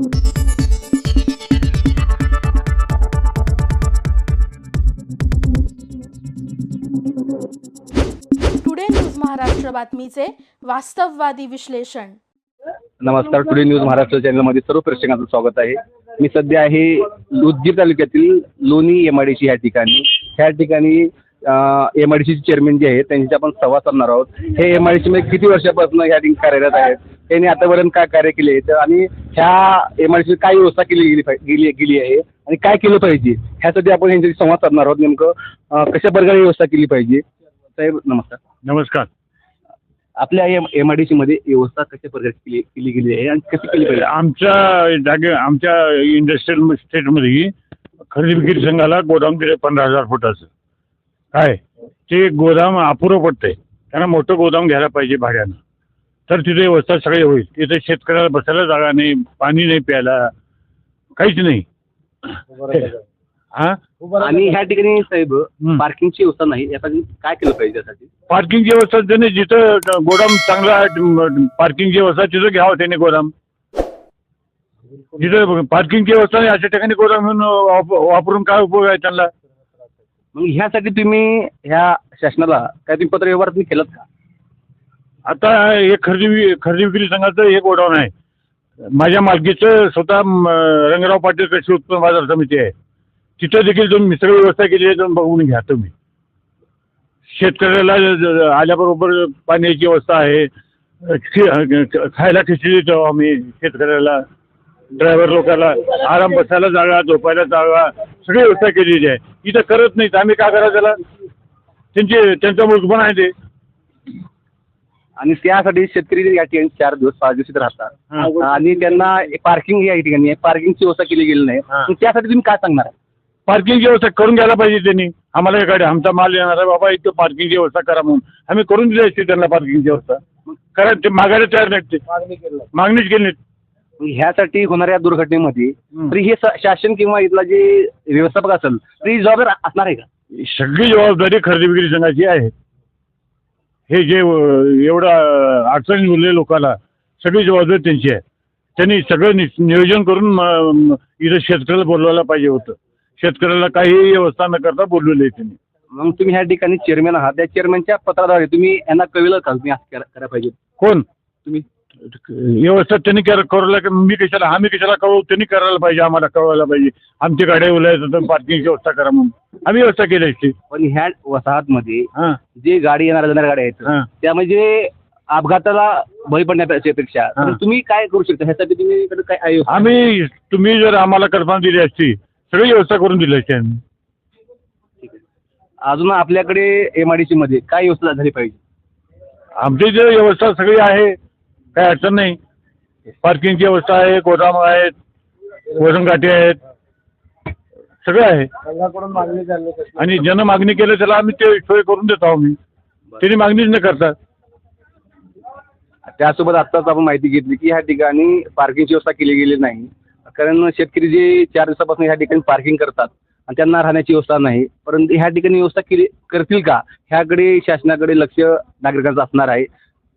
Today news Maharashtra बातमीचे वास्तववादी विश्लेषण नमस्कार टुडे न्यूज महाराष्ट्र चॅनलमध्ये सर्व प्रेक्षकांचं स्वागत आहे. मी सध्या आहे उदगीर तालुक्यातील लोणी एम आय डी ह्या ठिकाणी. ह्या ठिकाणी एम आय डी चेअरमॅन जे आहेत त्यांच्याशी आपण संवाद साधणार आहोत. हे एम आय डी किती वर्षापासून ह्या ठिकाणी कार्यरत आहेत? त्यांनी आतापर्यंत काय कार्य केले तर आणि ह्या एम आय डी सी काय व्यवस्था केली गेली पाहि- गेली गेली आहे आणि काय केलं पाहिजे ह्यासाठी आपण यांच्याशी संवाद साधणार आहोत नेमकं. अं, कशा प्रकारे व्यवस्था केली पाहिजे? साहेब नमस्कार. नमस्कार. आपल्या एम एम आय डी सीमध्ये व्यवस्था कशा प्रकारे केली केली गेली आहे आणि कशी केली पाहिजे? आमच्या जागे आमच्या इंडस्ट्रियल स्टेटमध्ये खरेदी विक्री संघाला गोदाम दिले पंधरा हजार फुटाचं. काय? ते गोदाम अपुरं पडतंय. त्यांना मोठं गोदाम घ्यायला पाहिजे भाड्यानं. तर तिथे व्यवस्था सगळी होईल. तिथे शेतकऱ्याला बसायला जागा नाही पाणी नाही प्यायला काहीच नाही. हा? आणि ह्या ठिकाणी साहेब हं. पार्किंगची व्यवस्था नाही. यासाठी काय केलं पाहिजे त्यासाठी? पार्किंगची व्यवस्था त्याने जिथं गोदाम चांगला आहे पार्किंगची व्यवस्था तिथं घ्यावं त्याने गोदाम. जिथं पार्किंगची व्यवस्था नाही अशा ठिकाणी गोदाम घेऊन वाप- वापरून काय उपयोग आहे त्यांना? मग ह्यासाठी तुम्ही ह्या शासनाला काय तुम्ही पत्र व्यवहार तुम्ही केलात का? आता हे खरेदी वि- खरेदी विक्री संघाचं हे गोडाऊन आहे. माझ्या मालकीचं स्वतः म, रंगराव पाटील कृषी उत्पन्न बाजार समिती आहे. तिथं देखील तुम्ही सगळी व्यवस्था केली आहे तुम्ही बघून घ्या तुम्ही. शेतकऱ्याला ज- ज- आल्याबरोबर पाण्याची व्यवस्था आहे. खि- खायला खिचडी देतो आम्ही शेतकऱ्याला. ड्रायव्हर लोकांना आराम बसायला जागा झोपायला जागा सगळी व्यवस्था केलेली आहे. इथं करत नाहीत. आम्ही काय करा त्याला? त्यांचे त्यांचा मूर्खपण आहे ते. आणि त्यासाठी शेतकरी या ठिकाणी चार दिवस पाच दिवस इथे राहतात. आणि त्यांना पार्किंग या ठिकाणी पार्किंगची व्यवस्था केली गेली नाही. हां. मग त्यासाठी तुम्ही काय सांगणार? आहे? पार्किंगची व्यवस्था करून घ्यायला पाहिजे त्यांनी. आम्हाला हे गाडी आमचा माल येणार आहे बाबा इथं पार्किंगची व्यवस्था करा म्हणून. आम्ही करून दिली असते त्यांना पार्किंगची व्यवस्था. करा ते मागायला तयार नाहीत ते. मागणीच केली नाहीत. ह्यासाठी होणाऱ्या दुर्घटनेमध्ये हं. तरी हे शासन किंवा इथला जे व्यवस्थापक असेल तरी जबाबदार असणार आहे का? सगळी जबाबदारी खरेदी विक्री संघाची आहे. हे जे एवढं अडचणी उरले लोकांना सगळी जबाबदारी त्यांची आहे. त्यांनी सगळं नि- नियोजन करून म- इथं शेतकऱ्याला बोलवायला पाहिजे होतं. शेतकऱ्याला काही व्यवस्था न करता बोलवले त्यांनी. मग तुम्ही ह्या ठिकाणी चेअरमॅन आहात. त्या चेअरमॅनच्या पत्राद्वारे तुम्ही यांना कळलं का तुम्ही असं करा करायला पाहिजे. कोण? तुम्ही. व्यवस्था त्यांनी कर करू लाग मी कशाला आम्ही कशाला कळवू त्यांनी करायला पाहिजे आम्हाला कळवायला पाहिजे. आमची गाड्या उलायचं तर पार्किंगची व्यवस्था करा म्हणून. आम्ही व्यवस्था केली असती. पण ह्या वसाहतमध्ये हां. जे गाडी येणाऱ्या जाणाऱ्या गाड्या आहेत हां. त्यामध्ये अपघाताला बळी पडण्यापेक्षा हां. तर तुम्ही काय करू शकता? ह्यासाठी तुम्ही इकडे काय आहे? आम्ही तुम्ही जर आम्हाला कल्पना दिली असती सगळी व्यवस्था करून दिली असती आम्ही. अजून आपल्याकडे एम आय डी मध्ये काय व्यवस्था झाली पाहिजे? आमची जे व्यवस्था सगळी आहे काही अडचण नाही. पार्किंगची व्यवस्था आहे गोदाम आहेत वजनकाठी आहेत. सगळं आहे. आणि ज्यानं मागणी केलं त्याला आम्ही ते सोय करून देतो आम्ही. त्यांनी मागणीच न करतात त्यासोबत आत्ताच आपण माहिती घेतली की ह्या ठिकाणी पार्किंगची व्यवस्था केली गेली नाही. कारण शेतकरी जे चार दिवसापासून ह्या ठिकाणी पार्किंग करतात आणि त्यांना राहण्याची व्यवस्था नाही. परंतु ह्या ठिकाणी व्यवस्था केली करतील का? ह्याकडे शासनाकडे लक्ष नागरिकांचं असणार आहे.